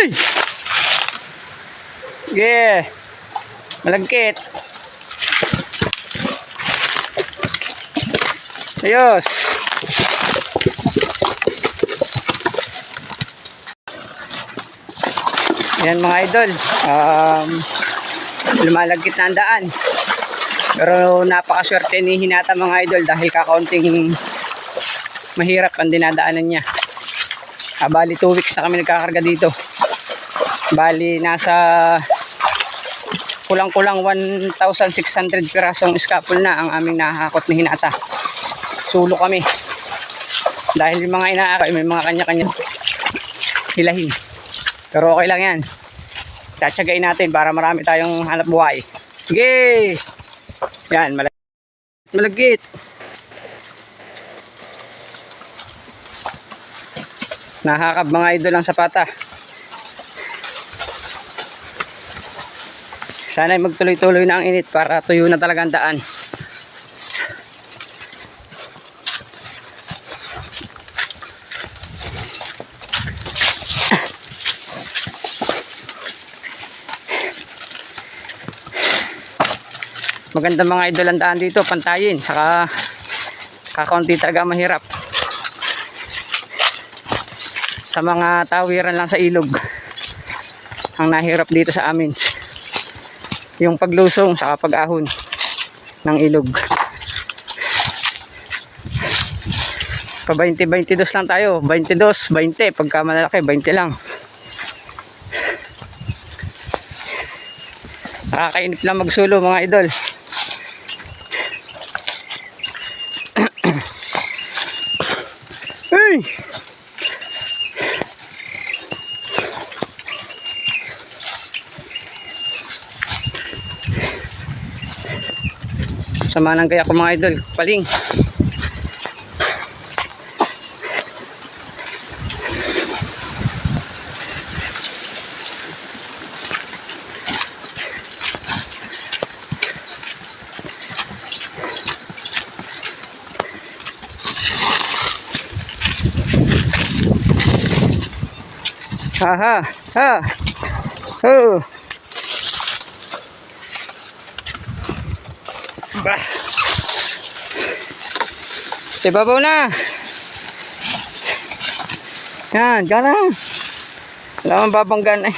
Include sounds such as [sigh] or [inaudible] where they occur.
Uy! Yeah. Malagkit. Ayos. Yan mga idol. Um, lumalagkit na ang daan. Pero napakaswerte ni Hinata mga idol dahil kakaunting mahirap ang dinadaanan niya. Ah, bali 2 weeks na kami nagkakarga dito. Bali nasa kulang-kulang 1,600 pirasong scaffold na ang aming nahakot ni Hinata. Sulo kami. Dahil yung mga inaakay, may mga kanya-kanya hilahin. Pero okay lang yan. Tatsagain natin para marami tayong hanap buhay. Sige! Yan, malag malagkit. Nakakab mga idol ang sapata. Sana magtuloy-tuloy na ang init para tuyo na talaga ang daan. Maganda mga idol ang daan dito, pantayin, saka kakaunti talaga mahirap. Sa mga tawiran lang sa ilog, ang nahirap dito sa amin. Yung paglusong sa pag-ahon ng ilog. Pa 20-22 lang tayo, 22, 20, pagka malalaki, 20 lang. Nakakainip lang magsulo mga idol. [clears throat] Hey! Sama ng kaya ko mga idol, paling. Ha ha ha. Oh. Bah. Sibabaw na. Yan, dyan lang. Wala mang babanggan eh.